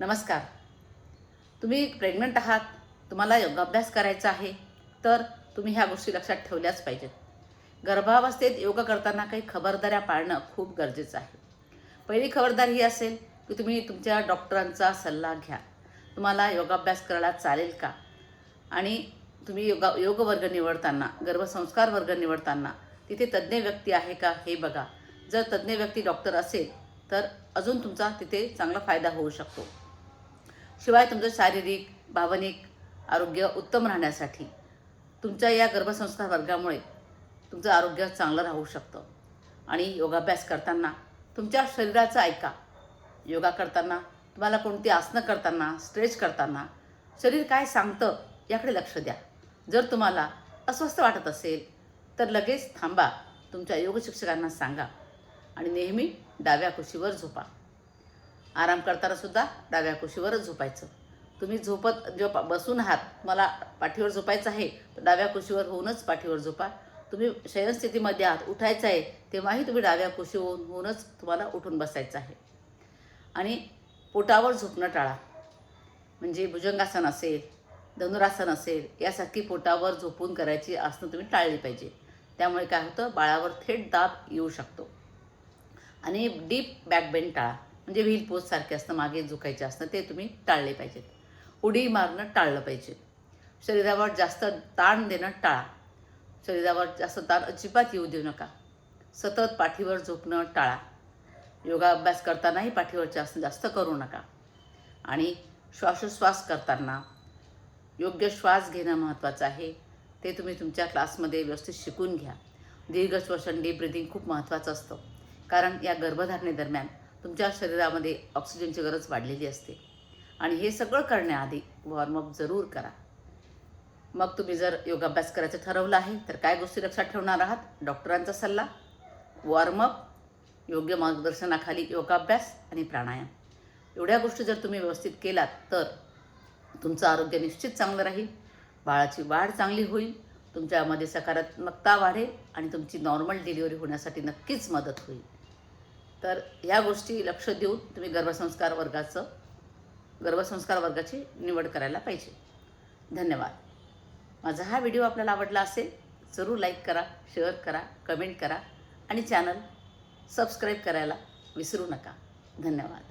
नमस्कार. तुम्ही प्रेग्नंट आहात तुम्हाला योगाभ्यास करायचा आहे तर तुम्ही ह्या गोष्टी लक्षात ठेवल्याच पाहिजेत. गर्भावस्थेत योग करताना काही खबरदाऱ्या पाळणं खूप गरजेचं आहे. पहिली खबरदारी ही असेल की तुम्ही तुमच्या डॉक्टरांचा सल्ला घ्या. तुम्हाला योगाभ्यास करायला चालेल का? आणि तुम्ही योगा योग वर्ग निवडताना गर्भसंस्कार वर्ग निवडताना तिथे तज्ज्ञ व्यक्ती आहे का हे बघा. जर तज्ज्ञ व्यक्ती डॉक्टर असेल तर अजून तुमचा तिथे चांगला फायदा होऊ शकतो. शिवाय तुमचं शारीरिक भावनिक आरोग्य उत्तम राहण्यासाठी तुमच्या या गर्भसंस्कार वर्गामुळे तुमचं आरोग्य चांगलं राहू शकतं. आणि योगाभ्यास करताना तुमच्या शरीराचं ऐका. योगा करताना तुम्हाला कोणती आसनं करताना स्ट्रेच करताना शरीर काय सांगतं याकडे लक्ष द्या. जर तुम्हाला अस्वस्थ वाटत असेल तर लगेच थांबा. तुमच्या योग शिक्षकांना सांगा. आणि नेहमी डाव्या कुशीवर झोपा. आराम करताना सुद्धा डाव्या कुशीवरच झोपायचं. तुम्ही झोपत जेव्हा बसून आहात तुम्हाला पाठीवर झोपायचं आहे तर डाव्या कुशीवर होऊनच पाठीवर झोपा. तुम्ही शयनस्थितीमध्ये आहात उठायचं आहे तेव्हाही तुम्ही डाव्या कुशीवर होऊनच तुम्हाला उठून बसायचं आहे. आणि पोटावर झोपणं टाळा. म्हणजे भुजंगासन असेल धनुरासन असेल यासारखी पोटावर झोपून करायची आसनं तुम्ही टाळली पाहिजे. त्यामुळे काय होतं? बाळावर थेट दाब येऊ शकतो. आणि डीप बॅकबेंड टाळा. म्हणजे व्हील पोचसारखे असणं असतं मागे झुकायचे असतं ते तुम्ही टाळले पाहिजेत. उडी मारणं टाळलं पाहिजे. शरीरावर जास्त ताण देणं टाळा. शरीरावर जास्त ताण अजिबात येऊ देऊ नका. सतत पाठीवर झोपणं टाळा. योगाभ्यास करतानाही पाठीवरचे आसन जास्त करू नका. आणि श्वासोश्वास करताना योग्य श्वास घेणं महत्त्वाचं आहे. ते तुम्ही तुमच्या क्लासमध्ये व्यवस्थित शिकून घ्या. दीर्घ श्वसन डीप ब्रिदिंग खूप महत्त्वाचं असतं. कारण या गर्भधारणेदरम्यान तुमच्या शरीरामध्ये ऑक्सिजनची गरज वाढलेली असते. आणि हे सगळं करण्याआधी वॉर्मअप जरूर करा. मग तुम्ही जर योगाभ्यास करायचं ठरवलं आहे तर काय गोष्टी लक्षात ठेवणार आहात? डॉक्टरांचा सल्ला वॉर्मअप योग्य मार्गदर्शनाखाली योगाभ्यास आणि प्राणायाम. एवढ्या गोष्टी जर तुम्ही व्यवस्थित केलात तर तुमचं आरोग्य निश्चित चांगलं राहील. बाळाची वाढ चांगली होईल तुमच्यामध्ये सकारात्मकता वाढेल आणि तुमची नॉर्मल डिलिव्हरी होण्यासाठी नक्कीच मदत होईल. तर या गोष्टी लक्ष देऊन तुम्ही गर्भसंस्कार वर्गाचं गर्भसंस्कार वर्गाची निवड करायला पाहिजे. धन्यवाद. माझा हा व्हिडिओ आपल्याला आवडला असेल जरूर लाईक करा शेअर करा कमेंट करा आणि चॅनल सबस्क्राईब करायला विसरू नका. धन्यवाद.